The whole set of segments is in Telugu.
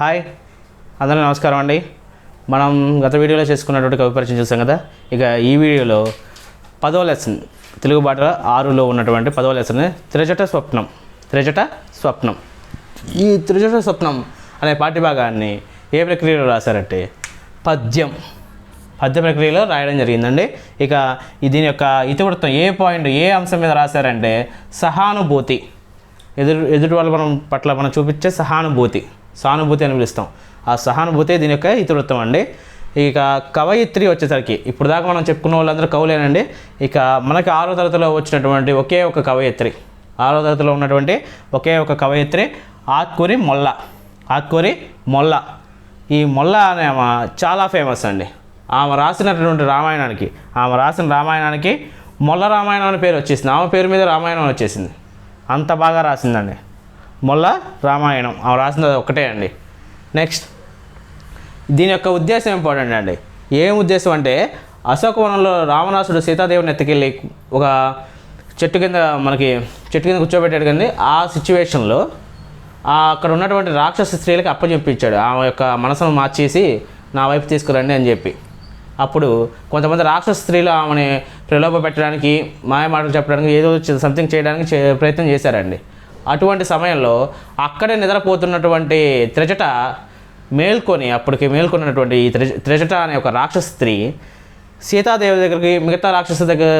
హాయ్ అందరూ నమస్కారం అండి. మనం గత వీడియోలో చేసుకున్నటువంటి కవి పరిచయం చూసాం కదా. ఇక ఈ వీడియోలో పదో లెసన్ తెలుగు బాట ఆరులో ఉన్నటువంటి పదో లెసన్ త్రిజట స్వప్నం. త్రిజట స్వప్నం. ఈ త్రిజట స్వప్నం అనే పాఠ్యభాగాన్ని ఏ ప్రక్రియలో రాశారంటే పద్యం. పద్య ప్రక్రియలో రాయడం జరిగిందండి. ఇక దీని యొక్క ఇతివృత్తం ఏ పాయింట్ ఏ అంశం మీద రాశారంటే సహానుభూతి. ఎదురు ఎదుటి వాళ్ళ మనం పట్ల మనం చూపించే సహానుభూతి. సానుభూతి అని పిలుస్తాం. ఆ సహానుభూతి దీని యొక్క ఇతివృత్తం అండి. ఇక కవయిత్రి వచ్చేసరికి ఇప్పుడు దాకా మనం చెప్పుకున్న వాళ్ళందరూ కవులేనండి. ఇక మనకి ఆరో తరగతిలో వచ్చినటువంటి ఒకే ఒక కవయిత్రి. ఆరో తరగతిలో ఉన్నటువంటి ఒకే ఒక కవయిత్రి ఆత్కూరి మొల్ల. ఆత్కూరి మొల్ల. ఈ మొల్ల అనే ఆమె చాలా ఫేమస్ అండి. ఆమె రాసినటువంటి రామాయణానికి ఆమె రాసిన రామాయణానికి మొల్ల రామాయణం అనే పేరు వచ్చేసింది. ఆమె పేరు మీద రామాయణం వచ్చేసింది. అంత బాగా రాసిందండి. మొల్ల రామాయణం. ఆమె రాసింది ఒకటే అండి. నెక్స్ట్ దీని యొక్క ఉద్దేశం ఇంపార్టెంట్ అండి. ఏం ఉద్దేశం అంటే అశోకవనంలో రావణాసుడు సీతాదేవిని ఎత్తుకెళ్ళి ఒక చెట్టు కింద మనకి చెట్టు కింద కూర్చోబెట్టాడు కానీ ఆ సిచ్యువేషన్లో అక్కడ ఉన్నటువంటి రాక్షస స్త్రీలకు అప్పచెప్పించాడు. ఆమె యొక్క మనసును మార్చేసి నా వైపు తీసుకురండి అని చెప్పి. అప్పుడు కొంతమంది రాక్షస స్త్రీలు ఆమెని ప్రలోభ పెట్టడానికి మాయ మాటలు చెప్పడానికి ఏదో సంథింగ్ చేయడానికి చే- ప్రయత్నం చేశారండి. అటువంటి సమయంలో అక్కడే నిద్రపోతున్నటువంటి త్రిజట మేల్కొని అప్పటికి మేల్కొన్నటువంటి ఈ త్రిజ త్రిజట అనే ఒక రాక్షస స్త్రీ సీతాదేవి దగ్గరికి మిగతా రాక్షస దగ్గర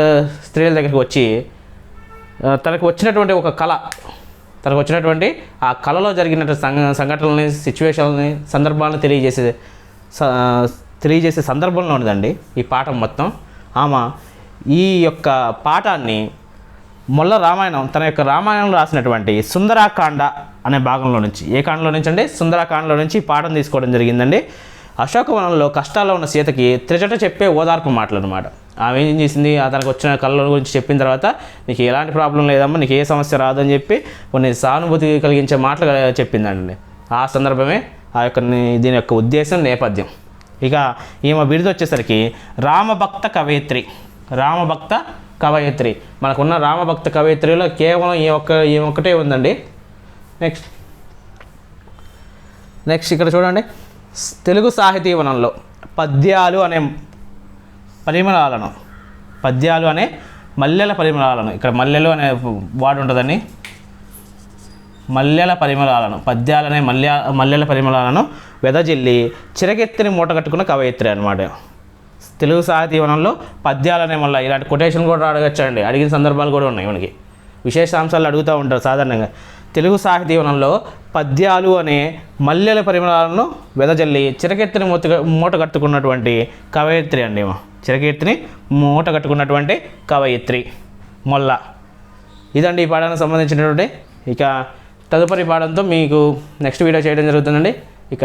స్త్రీల దగ్గరికి వచ్చి తనకు వచ్చినటువంటి ఒక కళ తనకు వచ్చినటువంటి ఆ కళలో జరిగిన సంఘ సంఘటనల్ని సిచ్యువేషన్ని సందర్భాలను తెలియజేసే స- తెలియజేసే సందర్భంలో ఉండదండి ఈ పాఠం మొత్తం. ఆమె ఈ యొక్క పాఠాన్ని మొల్ల రామాయణం తన యొక్క రామాయణంలో రాసినటువంటి సుందరాకాండ అనే భాగంలో నుంచి ఏ కాండలో నుంచి అండి? సుందరాకాండలో నుంచి పాఠం తీసుకోవడం జరిగిందండి. అశోకవనంలో కష్టాల్లో ఉన్న సీతకి త్రిజట చెప్పే ఓదార్పు మాటలు అనమాట ఆమె ఏం చేసింది? ఆ తనకు వచ్చిన కళ్ళ గురించి చెప్పిన తర్వాత నీకు ఎలాంటి ప్రాబ్లం లేదమ్మా నీకు ఏ సమస్య రాదని చెప్పి కొన్ని సానుభూతి కలిగించే మాటలు చెప్పిందండి. ఆ సందర్భమే ఆ యొక్క దీని యొక్క ఉద్దేశం నేపథ్యం. ఇక ఈమె బిరుదు వచ్చేసరికి రామభక్త కవయిత్రి రామభక్త కవయిత్రి. మనకున్న రామభక్త కవయిత్రిలో కేవలం ఈ ఒక్క ఈ ఒక్కటే ఉందండి. నెక్స్ట్ నెక్స్ట్ ఇక్కడ చూడండి. తెలుగు సాహితీ వనంలో పద్యాలు అనే పరిమళాలను పద్యాలు అనే మల్లెల పరిమళాలను ఇక్కడ మల్లెలు అనే వాడు ఉంటుందండి. మల్లెల పరిమళాలను పద్యాలనే మల్లె మల్లెల పరిమళాలను వెదజిల్లి చిరకెత్తిని మూట కట్టుకున్న కవయిత్రి అనమాట తెలుగు సాహితీవనంలో అనే మళ్ళీ ఇలాంటి కొటేషన్ కూడా అడగచ్చండి అడిగిన సందర్భాలు కూడా ఉన్నాయి మనకి. విశేష అంశాలు అడుగుతూ ఉంటారు సాధారణంగా. తెలుగు సాహితీవనంలో పద్యాలు అనే మల్లెల పరిమళాలను వెదజల్లి చిరకెత్తిని మూత మూట కట్టుకున్నటువంటి కవయిత్రి అండి చిరకీర్తిని మూట కట్టుకున్నటువంటి కవయిత్రి మొల్ల. ఇదండి ఈ పాఠానికి సంబంధించినటువంటి ఇక తదుపరి పాఠంతో మీకు నెక్స్ట్ వీడియో చేయడం జరుగుతుందండి. ఇక